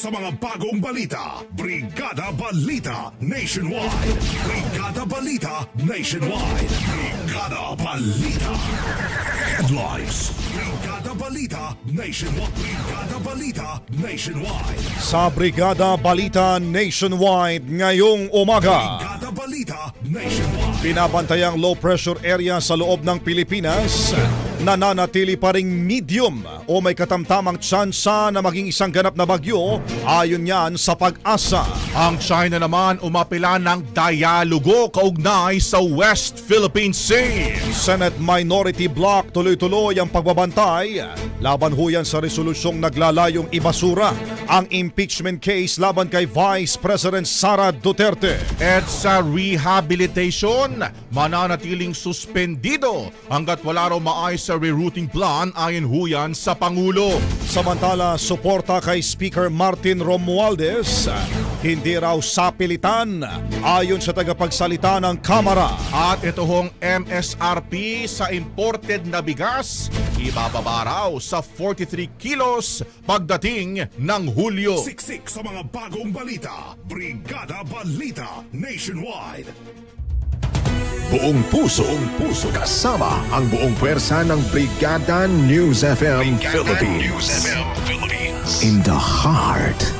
Sa mga bagong balita. Brigada Balita Nationwide. Brigada Balita Nationwide. Brigada Balita. Headlines. Brigada Balita Nationwide. Brigada Balita Nationwide. Sa Brigada Balita Nationwide ngayong umaga. Brigada Balita Nationwide. Binabantayang low pressure area sa loob ng Pilipinas. Nananatili pa ring medium o may katamtamang tsansa na maging isang ganap na bagyo ayon yan sa pag-asa. Ang China naman umapila ng dialogo kaugnay sa West Philippine Sea. Senate Minority Block tuloy-tuloy ang pagbabantay laban huyan sa resolusyong naglalayong ibasura ang impeachment case laban kay Vice President Sara Duterte. At sa rehabilitation, mananatiling suspendido hanggat wala raw maayos sa rerouting plan ayon huyan sa Pangulo. Samantala, suporta kay Speaker Martin Romualdez, hindi raw sapilitan ayon sa tagapagsalita ng Kamara. At ito hong MSRP sa imported na bigas, ibababa raw sa 43 kilos pagdating ng Hulyo. Siksik sa mga bagong balita. Brigada Balita Nationwide. Buong puso, buong puso kasama ang buong pwersa ng Brigada News FM Philippines. In the heart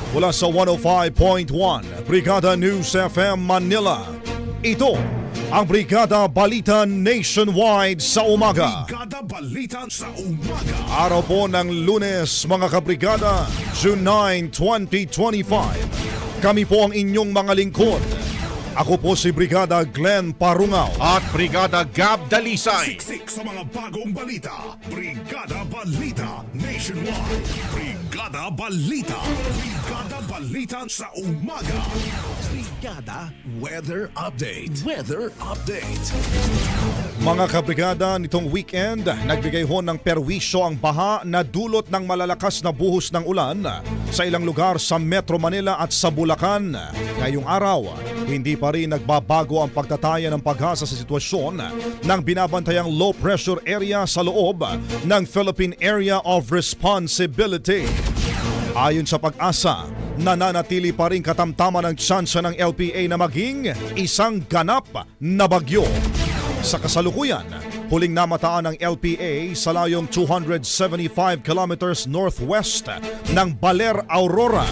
Mula sa 105.1 Brigada News FM Manila. Ito ang Brigada Balita Nationwide sa umaga. Brigada Balita sa umaga. Araw po ng lunes mga kabrigada, June 9, 2025. Kami po ang inyong mga lingkod. Ako po si Brigada Glenn Parungaw. At Brigada Gab Dalisay. Siksik sa mga bagong balita. Brigada Balita Nationwide. Brigada Balita. Brigada Balita sa umaga. Brigada Weather Update. Weather Update. Mga kabrigada, nitong weekend, nagbigay ho ng perwisyo ang baha na dulot ng malalakas na buhos ng ulan sa ilang lugar sa Metro Manila at sa Bulacan. Ngayong araw, hindi pa rin nagbabago ang pagtataya ng paghasa sa sitwasyon ng binabantayang low pressure area sa loob ng Philippine Area of Responsibility. Ayon sa pag-asa, nananatili pa rin katamtaman ang tsansa ng LPA na maging isang ganap na bagyo. Sa kasalukuyan, huling namataan ng LPA sa layong 275 kilometers northwest ng Baler Aurora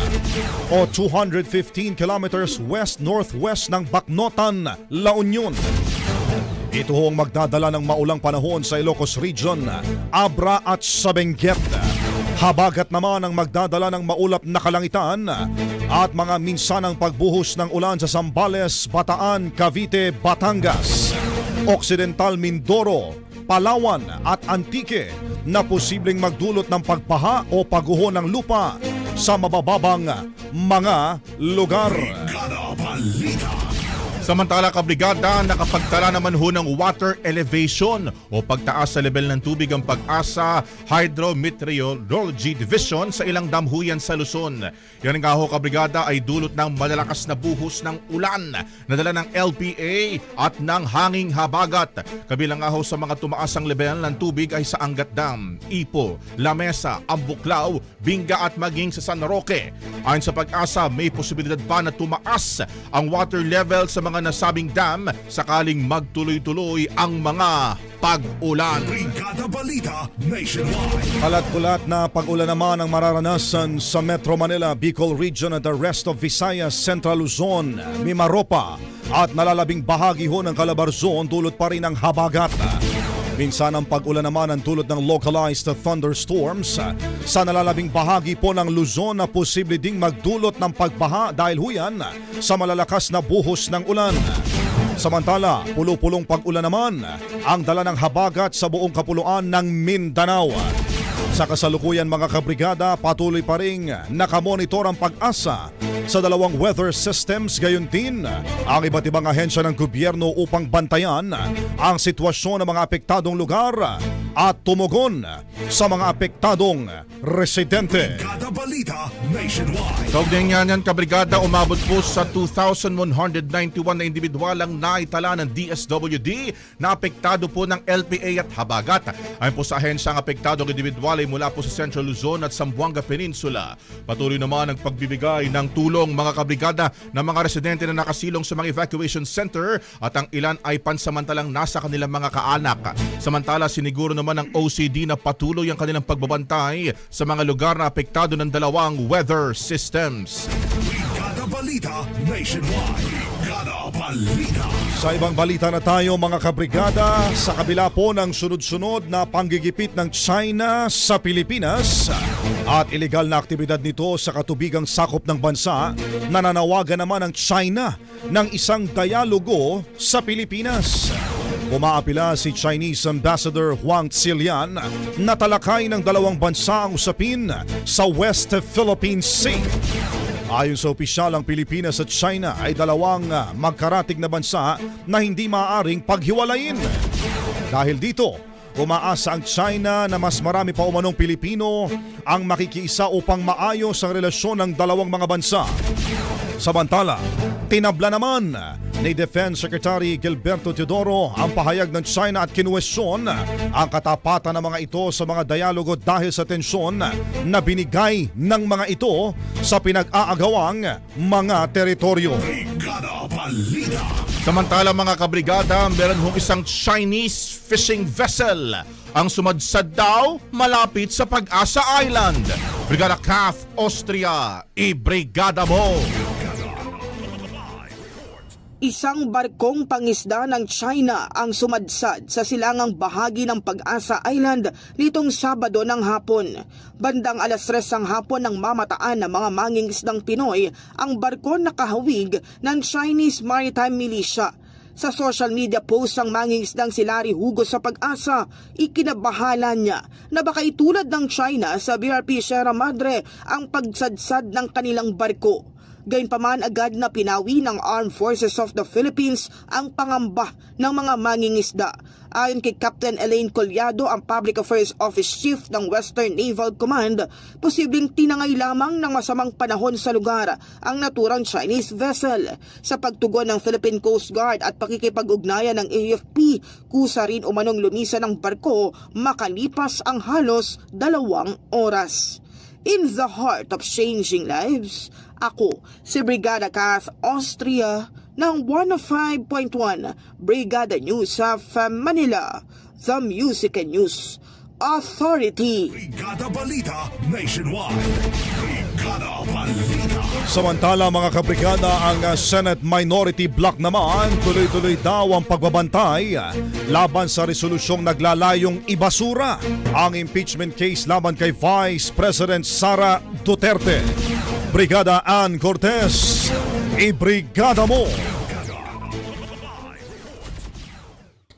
o 215 kilometers west-northwest ng Baknotan, La Union. Ito ang magdadala ng maulang panahon sa Ilocos Region, Abra at sa Benguet. Habagat naman ang magdadala ng maulap na kalangitan at mga minsanang pagbuhos ng ulan sa Zambales, Bataan, Cavite, Batangas, Occidental Mindoro, Palawan at Antique na posibleng magdulot ng pagbaha o pagguho ng lupa sa mabababang mga lugar. Samantala kabrigada, nakapagtala naman ho ng water elevation o pagtaas sa level ng tubig ang pag-asa Hydrometeorology Division sa ilang damhuyan sa Luzon. Yan nga ho kabrigada ay dulot ng malalakas na buhos ng ulan na dala ng LPA at ng hanging habagat. Kabilang nga ho sa mga tumaas ang level ng tubig ay sa Angat Dam, Ipo, Lamesa, Ambuklaw, Binga at maging sa San Roque. Ayon sa pag-asa, may posibilidad pa na tumaas ang water level sa mga nasabing dam sakaling magtuloy-tuloy ang mga pag-ulan. Brigada Balita Nationwide. Kalat-kulat na pag-ulan naman ang mararanasan sa Metro Manila, Bicol Region at the rest of Visayas, Central Luzon, Mimaropa at nalalabing bahagi ho ng Calabarzon dulot pa rin ng habagat. Minsan ang pag-ulan naman ang dulot ng localized thunderstorms sa nalalabing bahagi po ng Luzon na posible ding magdulot ng pagbaha dahil huyan sa malalakas na buhos ng ulan. Samantala, pulo-pulong pag-ulan naman ang dala ng habagat sa buong kapuluan ng Mindanao. Sa kasalukuyan mga kabrigada, patuloy pa rin nakamonitor ang pag-asa sa dalawang weather systems gayon din ang iba't ibang ahensya ng gobyerno upang bantayan ang sitwasyon ng mga apektadong lugar at tumugon sa mga apektadong residente. Brigada Balita Nationwide. Kaugnay nga niyan, kabrigada, umabot po sa 2,191 na individual ang naitala ng DSWD na apektado po ng LPA at Habagat. Ayon po sa ahensya, ang apektadong individual ay mula po sa Central Luzon at Zamboanga Peninsula. Patuloy naman ang pagbibigay ng tulong mga kabrigada ng mga residente na nakasilong sa mga evacuation center at ang ilan ay pansamantalang nasa kanilang mga kaanak. Samantala, siniguro naman ng OCD na patuloy ang kanilang pagbabantay sa mga lugar na apektado ng dalawang weather systems. Brigada Balita Nationwide. Balita. Sa ibang balita na tayo mga kabrigada, sa kabila po ng sunod-sunod na panggigipit ng China sa Pilipinas at ilegal na aktibidad nito sa katubigang sakop ng bansa, nananawagan naman ang China ng isang dialogo sa Pilipinas. Umaapila si Chinese Ambassador Huang Zilian na talakay ng dalawang bansa ang usapin sa West Philippine Sea. Ayon sa opisyal, ang Pilipinas at China ay dalawang ah, magkaratig na bansa na hindi maaaring paghiwalayin. Dahil dito, umaasa ang China na mas marami pa umanong Pilipino ang makikiisa upang maayos ang relasyon ng dalawang mga bansa. Samantala, tinabla naman ni Defense Secretary Gilberto Teodoro ang pahayag ng China at kinuwestiyon ang katapatan ng mga ito sa mga dialogo dahil sa tensyon na binigay ng mga ito sa pinag-aagawang mga teritoryo. Samantala mga kabrigada, meron hong isang Chinese fishing vessel ang sumadsad daw malapit sa Pag-asa Island. Brigada Kath Austria, i-brigada mo! Isang barkong pangisda ng China ang sumadsad sa silangang bahagi ng Pag-asa Island nitong Sabado ng hapon. Bandang alas 3 ng hapon ng mamataan ng mga mangingisdang Pinoy ang barko na kahawig ng Chinese Maritime Militia. Sa social media post ng mangingisdang si Larry Hugo sa pag-asa, ikinabahala niya na baka itulad ng China sa BRP Sierra Madre ang pagsadsad ng kanilang barko. Gayunpaman agad na pinawi ng Armed Forces of the Philippines ang pangamba ng mga mangingisda. Ayon kay Captain Elaine Collado, ang Public Affairs Office Chief ng Western Naval Command, posibleng tinangay lamang ng masamang panahon sa lugar ang naturang Chinese vessel. Sa pagtugon ng Philippine Coast Guard at pakikipag-ugnayan ng AFP, kusa rin umanong lumisa ng barko makalipas ang halos dalawang oras. In the heart of changing lives, ako si Brigada Kath Austria ng 105.1 Brigada News of Manila, the Music and News Authority. Brigada Balita Nationwide. Brigada Balita. Samantala mga kabrigada, ang uh, Senate Minority Block naman tuloy-tuloy daw ang pagbabantay laban sa resolusyong naglalayong ibasura ang impeachment case laban kay Vice President Sara Duterte. Brigada Ann Cortez, ibrigada mo!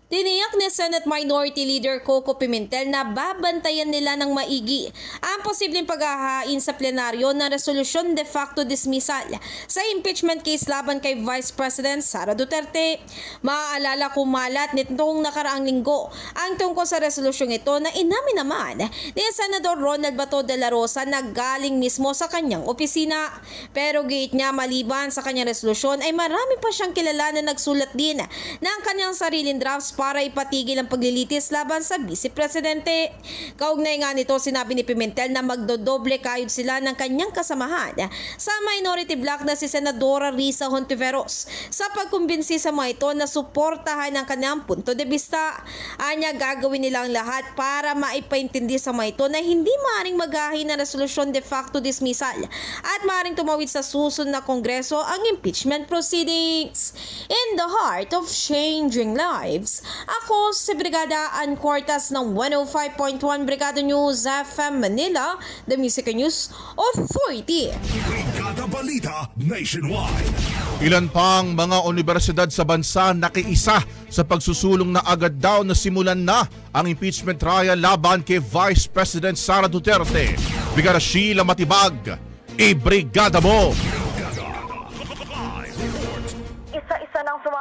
Tiniyak ni Senate Minority Leader Coco Pimentel na babantayan nila ng maigi ang posibleng paghahain sa plenaryo ng resolusyon de facto dismissal sa impeachment case laban kay Vice President Sara Duterte. Maaalala kumalat nitong nakaraang linggo ang tungkol sa resolusyong ito na inamin naman ni Senador Ronald Bato de la Rosa na galing mismo sa kanyang opisina. Pero gate niya maliban sa kanyang resolusyon ay marami pa siyang kilala na nagsulat din ng kanyang sariling drafts para ipatigil ang paglilitis laban sa Vice Presidente. Kaugnay nga nito sinabi ni Pimentel na magdodoble kayod sila ng kanyang kasamahan sa minority bloc na si Senadora Risa Hontiveros sa pagkumbinsi sa mga ito na suportahan ang kanyang punto de vista. Anya gagawin nila ang lahat para maipaintindi sa mga ito na hindi maaaring maghahin ng resolusyon de facto dismissal at maaaring tumawid sa susunod na kongreso ang impeachment proceedings. In the heart of changing lives, ako si Brigada Ann Cortas ng 105.1 Brigada News FM Manila, The Music News Authority. Brigada Balita Nationwide. Ilan pang mga universidad sa bansa nakiisa sa pagsusulong na agad daw na simulan na ang impeachment trial laban kay Vice President Sara Duterte. Brigada Sheila Matibag, i-brigada mo!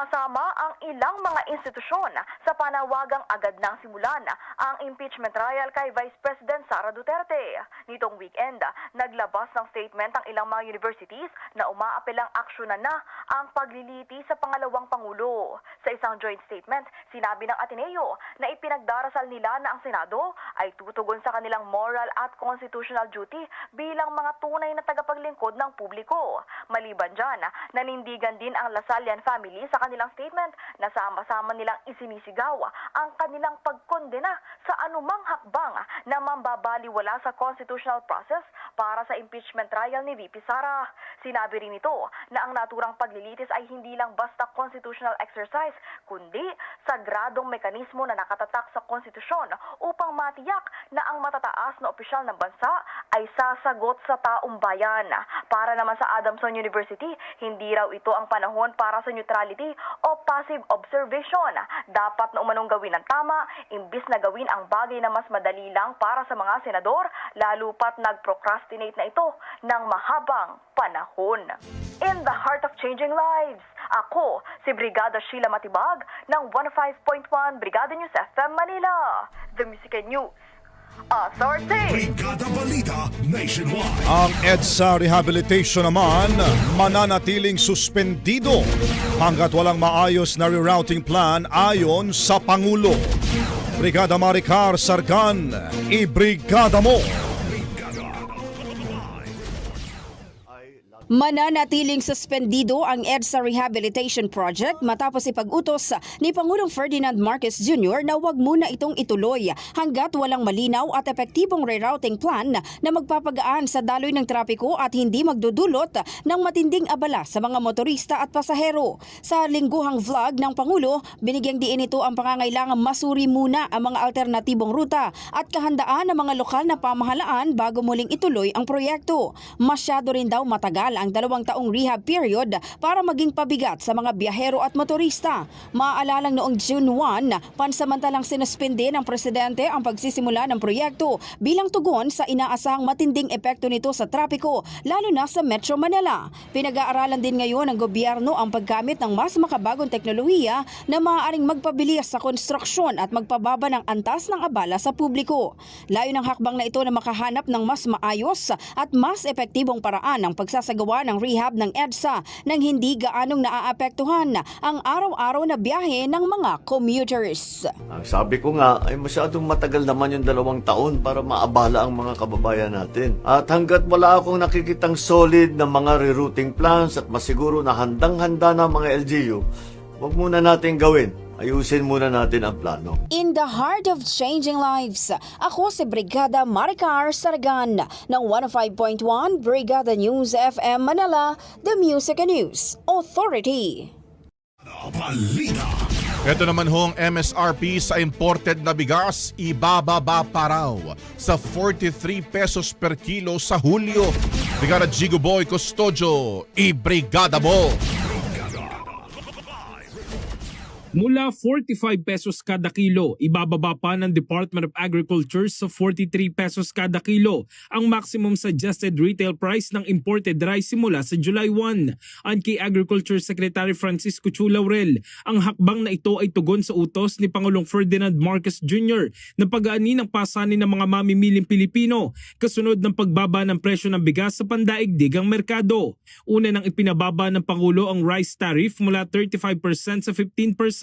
Sumasama ang ilang mga institusyon sa panawagang agad nang simulan ang impeachment trial kay Vice President Sara Duterte. Nitong weekend, naglabas ng statement ang ilang mga universities na umaapelang aksyonan na ang pagliliti sa pangalawang pangulo. Sa isang joint statement, sinabi ng Ateneo na ipinagdarasal nila na ang Senado ay tutugon sa kanilang moral at constitutional duty bilang mga tunay na tagapaglingkod ng publiko. Maliban dyan, nanindigan din ang Lasallian family sa kanilang statement na sama-sama nilang isinisigaw ang kanilang pagkondena sa anumang hakbang na mambabaliwala sa constitutional process para sa impeachment trial ni VP Sara. Sinabi rin ito na ang naturang paglilitis ay hindi lang basta constitutional exercise, kundi sagradong mekanismo na nakatatak sa konstitusyon upang matiyak na ang matataas na opisyal ng bansa ay sasagot sa taong bayan. Para naman sa Adamson University, hindi raw ito ang panahon para sa neutrality o passive observation. Dapat na umanong gawin ang tama, imbis na gawin ang bagay na mas madali lang para sa mga senador, lalo pat nag-procrastinate na ito ng mahabang panahon. In the heart of changing lives, ako si Brigada Sheila Matibag ng 105.1 Brigada News FM Manila, The Music and News Authority. Brigada Balita Nationwide. Ang EDSA Rehabilitation naman mananatiling suspendido hanggat walang maayos na rerouting plan ayon sa Pangulo. Brigada Maricar Sargan, ibrigada mo! Mananatiling suspendido ang EDSA Rehabilitation Project matapos ipag-utos ni Pangulong Ferdinand Marcos Jr. na wag muna itong ituloy hanggat walang malinaw at epektibong rerouting plan na magpapagaan sa daloy ng trapiko at hindi magdudulot ng matinding abala sa mga motorista at pasahero. Sa lingguhang vlog ng Pangulo, binigyang diin ito ang pangangailangan masuri muna ang mga alternatibong ruta at kahandaan ng mga lokal na pamahalaan bago muling ituloy ang proyekto. Masyado rin daw matagal ang dalawang taong rehab period para maging pabigat sa mga biyahero at motorista. Maalalang noong June 1, pansamantalang sinuspende ng presidente ang pagsisimula ng proyekto bilang tugon sa inaasahang matinding epekto nito sa trapiko, lalo na sa Metro Manila. Pinag-aaralan din ngayon ng gobyerno ang paggamit ng mas makabagong teknolohiya na maaaring magpabilis sa konstruksyon at magpababa ng antas ng abala sa publiko. Layo ng hakbang na ito na makahanap ng mas maayos at mas epektibong paraan ng pagsasagawa ng rehab ng EDSA nang hindi gaanong naaapektuhan ang araw-araw na biyahe ng mga commuters. Ang sabi ko nga ay masyadong matagal naman yung dalawang taon para maabala ang mga kababayan natin. At hanggat wala akong nakikitang solid na mga rerouting plans at masiguro na handang-handa na mga LGU, wag muna natin gawin. Ayusin muna natin ang plano. In the heart of changing lives, ako si Brigada Maricar Saragan ng 105.1 Brigada News FM Manila, The Music and News Authority. Balita. Ito naman hong MSRP sa imported na bigas, ibababa pa raw sa 43 pesos per kilo sa Hulyo. Brigada Jigo Boy Custodio, i-brigada mo! Mula 45 pesos kada kilo, ibababa pa ng Department of Agriculture sa 43 pesos kada kilo ang maximum suggested retail price ng imported rice simula sa July 1. Ang kay Agriculture Secretary Francisco Chu Laurel, ang hakbang na ito ay tugon sa utos ni Pangulong Ferdinand Marcos Jr. na pag-aani ng pasanin ng mga mamimiling Pilipino kasunod ng pagbaba ng presyo ng bigas sa pandaigdigang merkado. Una nang ipinababa ng Pangulo ang rice tariff mula 35% sa 15%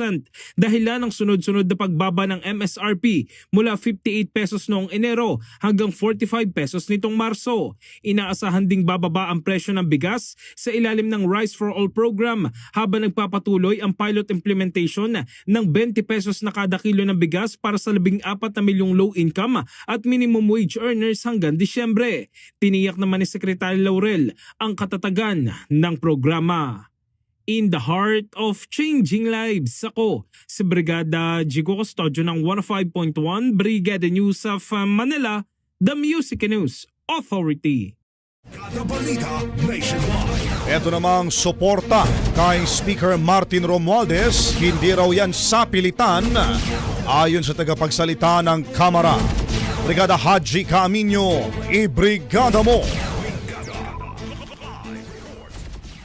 dahilan ng sunod-sunod na pagbaba ng MSRP mula 58 pesos noong Enero hanggang 45 pesos nitong Marso. Inaasahan ding bababa ang presyo ng bigas sa ilalim ng Rice for All program habang nagpapatuloy ang pilot implementation ng 20 pesos na kada kilo ng bigas para sa 14 na milyong low income at minimum wage earners hanggang Disyembre. Tiniyak naman ni Secretary Laurel ang katatagan ng programa in the heart of changing lives. Ako, si Brigada Jigo Custodio ng 105.1 Brigada News of uh, Manila, The Music News Authority. Kada balita nationwide. Ito namang suporta kay Speaker Martin Romualdez, hindi raw yan sa pilitan ayon sa tagapagsalita ng Kamara. Brigada Haji Camino, i-brigada mo!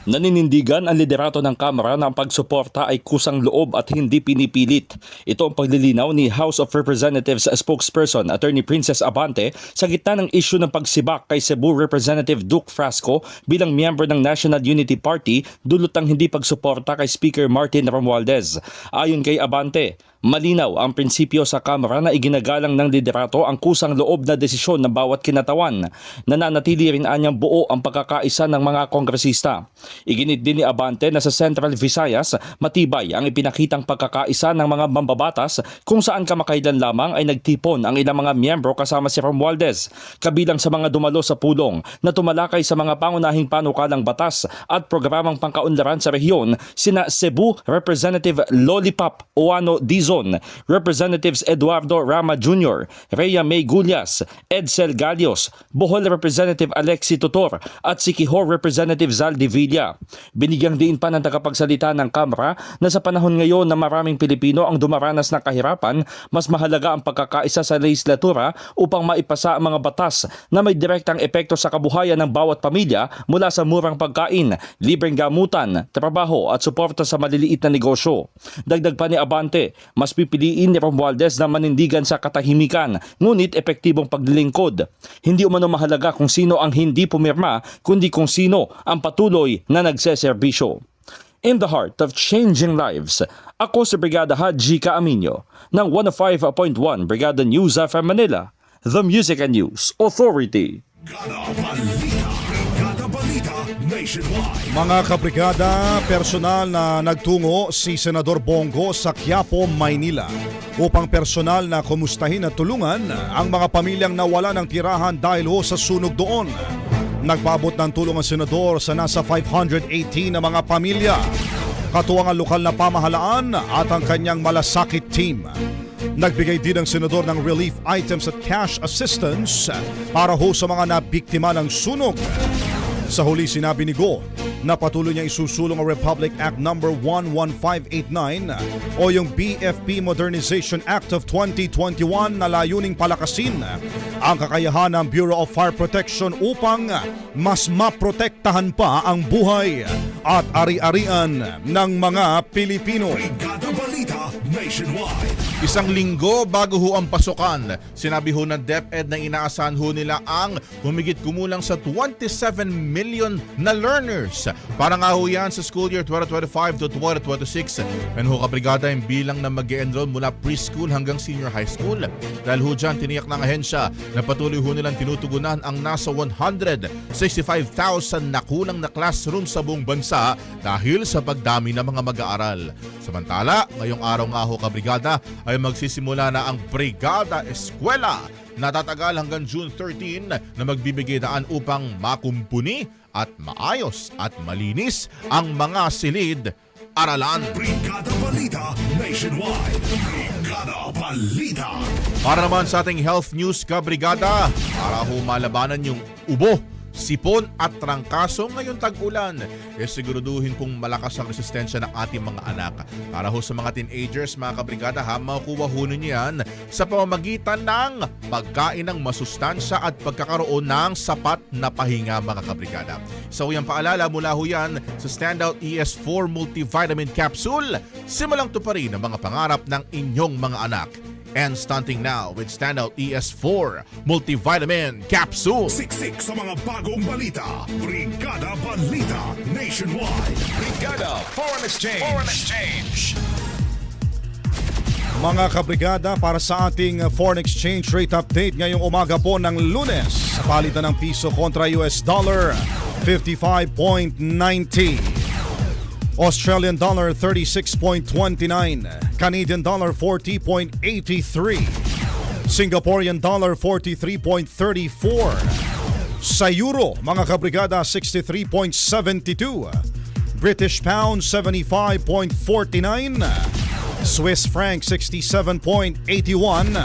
Naninindigan ang liderato ng Kamara na ang pagsuporta ay kusang loob at hindi pinipilit. Ito ang paglilinaw ni House of Representatives spokesperson Attorney Princess Abante sa gitna ng isyu ng pagsibak kay Cebu Representative Duke Frasco bilang miyembro ng National Unity Party dulot ng hindi pagsuporta kay Speaker Martin Romualdez. Ayon kay Abante, Malinaw ang prinsipyo sa Kamara na iginagalang ng liderato ang kusang loob na desisyon ng bawat kinatawan. Nananatili rin anyang buo ang pagkakaisa ng mga kongresista. Iginit din ni Abante na sa Central Visayas matibay ang ipinakitang pagkakaisa ng mga mambabatas kung saan kamakailan lamang ay nagtipon ang ilang mga miyembro kasama si Romualdez, kabilang sa mga dumalo sa pulong na tumalakay sa mga pangunahing panukalang batas at programang pangkaunlaran sa rehiyon sina Cebu Representative Lollipop Oano Dizon, Representatives Eduardo Rama Jr., Rhea May Gullas, Edsel Galios, Bohol Representative Alexi Tutor at Sikihor Representative Zaldi Villa. Binigyang diin pa ng tagapagsalita ng Kamara na sa panahon ngayon na maraming Pilipino ang dumaranas ng kahirapan, mas mahalaga ang pagkakaisa sa legislatura upang maipasa ang mga batas na may direktang epekto sa kabuhayan ng bawat pamilya mula sa murang pagkain, libreng gamutan, trabaho at suporta sa maliliit na negosyo. Dagdag pa ni Abante, mas pipiliin ni Romualdez na manindigan sa katahimikan ngunit epektibong paglilingkod. Hindi umano mahalaga kung sino ang hindi pumirma kundi kung sino ang patuloy na nagseserbisyo. In the heart of changing lives, ako si Brigada Haji Kaaminyo ng 105.1 Brigada News FM Manila, The Music and News Authority. Kada Mga kabrigada, personal na nagtungo si Senador Bongo sa Quiapo, Maynila upang personal na kumustahin at tulungan ang mga pamilyang nawala ng tirahan dahil ho sa sunog doon. Nagpabot ng tulong ang senador sa nasa 518 na mga pamilya. Katuwang ang lokal na pamahalaan at ang kanyang malasakit team. Nagbigay din ang senador ng relief items at cash assistance para ho sa mga nabiktima ng sunog. Sa huli sinabi ni Go na patuloy niya isusulong ang Republic Act No. 11589 o yung BFP Modernization Act of 2021 na layuning palakasin ang kakayahan ng Bureau of Fire Protection upang mas maprotektahan pa ang buhay at ari-arian ng mga Pilipino. Brigada Balita Nationwide. Isang linggo bago ho ang pasukan, sinabi ho ng DepEd na inaasahan ho nila ang humigit kumulang sa 27 million na learners. Para nga ho yan sa school year 2025 to 2026. And ho kabrigada yung bilang na mag enroll mula preschool hanggang senior high school. Dahil ho dyan tiniyak ng ahensya na patuloy ho nilang tinutugunan ang nasa 165,000 na kulang na classroom sa buong bansa dahil sa pagdami ng mga mag-aaral. Samantala, ngayong araw nga ho kabrigada ay magsisimula na ang Brigada Eskwela na tatagal hanggang June 13 na magbibigay daan upang makumpuni at maayos at malinis ang mga silid aralan. Brigada Balita Nationwide. Brigada Balita. Para naman sa ating health news ka brigada, para ho malabanan yung ubo, sipon at trangkaso ngayong tag-ulan, eh siguraduhin kung malakas ang resistensya ng ating mga anak. Para ho sa mga teenagers, mga kabrigada, ha, makukuha ho yan sa pamamagitan ng pagkain ng masustansya at pagkakaroon ng sapat na pahinga, mga kabrigada. So yung paalala mula ho yan sa Standout ES4 Multivitamin Capsule, simulang tuparin ang mga pangarap ng inyong mga anak. And stunting now with Standout ES4 Multivitamin Capsule. Siksik sa mga bagong balita. Brigada Balita Nationwide. Brigada Foreign Exchange. Foreign Exchange. Mga kabrigada para sa ating foreign exchange rate update ngayong umaga po ng lunes. Sa palitan ng piso kontra US dollar, 55.90. Australian dollar 36.29, Canadian dollar 40.83, Singaporean dollar 43.34. Sa euro, mga kabrigada 63.72, British pound 75.49, Swiss franc 67.81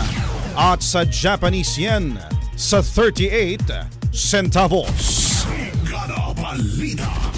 at sa Japanese yen sa 38 centavos. Brigada Balita.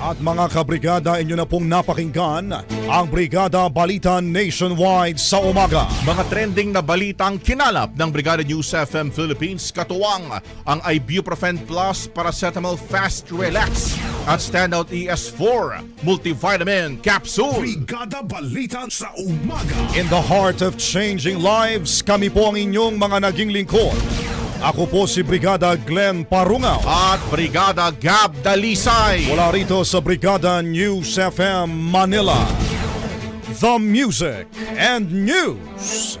At mga kabrigada, inyo na pong napakinggan ang Brigada Balita Nationwide sa umaga. Mga trending na balitang kinalap ng Brigada News FM Philippines katuwang ang Ibuprofen Plus Paracetamol Fast Relax at Standout ES4 Multivitamin Capsule. Brigada Balita sa umaga. In the heart of changing lives, kami po ang inyong mga naging lingkod. Ako po si Brigada Glenn Parungaw. At Brigada Gab Dalisay. Mula rito sa Brigada News FM Manila. The Music and News